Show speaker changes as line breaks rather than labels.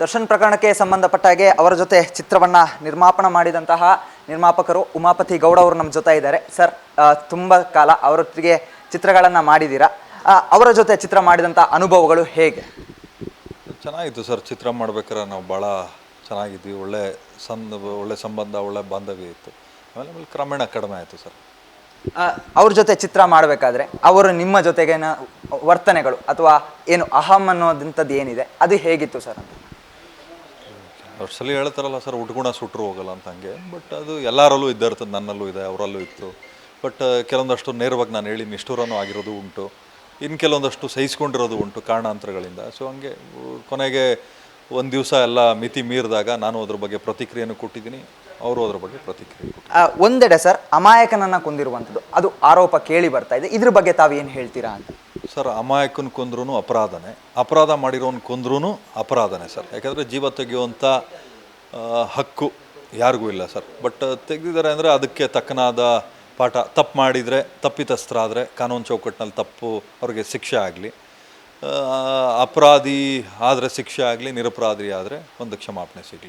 ದರ್ಶನ್ ಪ್ರಕರಣಕ್ಕೆ ಸಂಬಂಧಪಟ್ಟ ಹಾಗೆ ಅವರ ಜೊತೆ ಚಿತ್ರವನ್ನ ನಿರ್ಮಾಪನ ಮಾಡಿದಂತಹ ನಿರ್ಮಾಪಕರು ಉಮಾಪತಿ ಗೌಡ ಅವರು ನಮ್ಮ ಜೊತೆ ಇದ್ದಾರೆ. ಸರ್ ತುಂಬ ಕಾಲ ಅವರೊಟ್ಟಿಗೆ ಚಿತ್ರಗಳನ್ನು ಮಾಡಿದ್ದೀರಾ? ಅವರ ಜೊತೆ ಚಿತ್ರ ಮಾಡಿದಂಥ ಅನುಭವಗಳು ಹೇಗೆ?
ಚೆನ್ನಾಗಿತ್ತು ಸರ್ ಚಿತ್ರ ಮಾಡ್ಬೇಕಾದ್ರೆ ನಾವು ಭಾಳ ಚೆನ್ನಾಗಿದ್ವಿ. ಒಳ್ಳೆ ಸಂದ ಒಳ್ಳೆ ಸಂಬಂಧ ಒಳ್ಳೆ ಬಾಂಧವ್ಯ ಇತ್ತು. ಆಮೇಲೆ ಆಮೇಲೆ ಕ್ರಮೇಣ ಕಡಿಮೆ ಆಯಿತು ಸರ್.
ಅವ್ರ ಜೊತೆ ಚಿತ್ರ ಮಾಡಬೇಕಾದ್ರೆ ಅವರು ನಿಮ್ಮ ಜೊತೆಗೇನ ವರ್ತನೆಗಳು ಅಥವಾ ಏನು ಅಹಂ ಅನ್ನೋದಂಥದ್ದು ಏನಿದೆ? ಅದು ಹೇಗಿತ್ತು ಸರ್ ಅಂತ?
ವರ್ಷದಲ್ಲಿ ಹೇಳ್ತಾರಲ್ಲ, ಸರ್ ಉಟ್ಗುಣ ಸುಟ್ಟರು ಹೋಗಲ್ಲ ಅಂತ ಹಂಗೆ. ಬಟ್ ಅದು ಎಲ್ಲರಲ್ಲೂ ಇದ್ದೇ ನನ್ನಲ್ಲೂ ಇದೆ, ಅವರಲ್ಲೂ ಇತ್ತು. ಬಟ್ ಕೆಲವೊಂದಷ್ಟು ನೇರವಾಗಿ ನಾನು ಹೇಳಿ ನಿಷ್ಠೂರನೂ ಆಗಿರೋದು ಉಂಟು. ಇನ್ನು ಕೆಲವೊಂದಷ್ಟು ಸಹಿಸ್ಕೊಂಡಿರೋದು ಉಂಟು ಕಾರಣಾಂತರಗಳಿಂದ. ಸೊ ಹಂಗೆ ಕೊನೆಗೆ ಒಂದು ದಿವಸ ಎಲ್ಲ ಮಿತಿ ಮೀರಿದಾಗ ನಾನು ಅದ್ರ ಬಗ್ಗೆ ಪ್ರತಿಕ್ರಿಯೆಯನ್ನು ಕೊಟ್ಟಿದ್ದೀನಿ, ಅವರು ಅದ್ರ ಬಗ್ಗೆ ಪ್ರತಿಕ್ರಿಯೆ
ಒಂದೆಡೆ, ಸರ್, ಅಮಾಯಕನನ್ನು ಕೊಂದಿರುವಂಥದ್ದು. ಅದು ಆರೋಪ ಕೇಳಿ ಬರ್ತಾ ಇದೆ. ಇದ್ರ ಬಗ್ಗೆ ತಾವು ಏನು ಹೇಳ್ತೀರಾ ಅಂತ.
ಸರ್, ಅಮಾಯಕನ ಕೊಂದ್ರೂ ಅಪರಾಧನೇ. ಅಪರಾಧ ಮಾಡಿರೋನ್ ಕೊಂದ್ರೂ ಅಪರಾಧನೇ ಸರ್. ಯಾಕಂದರೆ ಜೀವ ತೆಗೆಯುವಂಥ ಹಕ್ಕು ಯಾರಿಗೂ ಇಲ್ಲ ಸರ್. ಬಟ್ ತೆಗೆದಿದ್ದಾರೆ ಅಂದರೆ ಅದಕ್ಕೆ ತಕ್ಕನಾದ ಪಾಠ. ತಪ್ಪು ಮಾಡಿದರೆ ತಪ್ಪಿತಸ್ಥರಾದರೆ ಕಾನೂನು ಚೌಕಟ್ಟಿನಲ್ಲಿ ತಪ್ಪು ಅವ್ರಿಗೆ ಶಿಕ್ಷೆ ಆಗಲಿ. ಅಪರಾಧಿ ಆದರೆ ಶಿಕ್ಷೆ ಆಗಲಿ, ನಿರಪರಾಧಿ ಆದರೆ ಒಂದು ಕ್ಷಮಾಪಣೆ ಸಿಗಲಿ.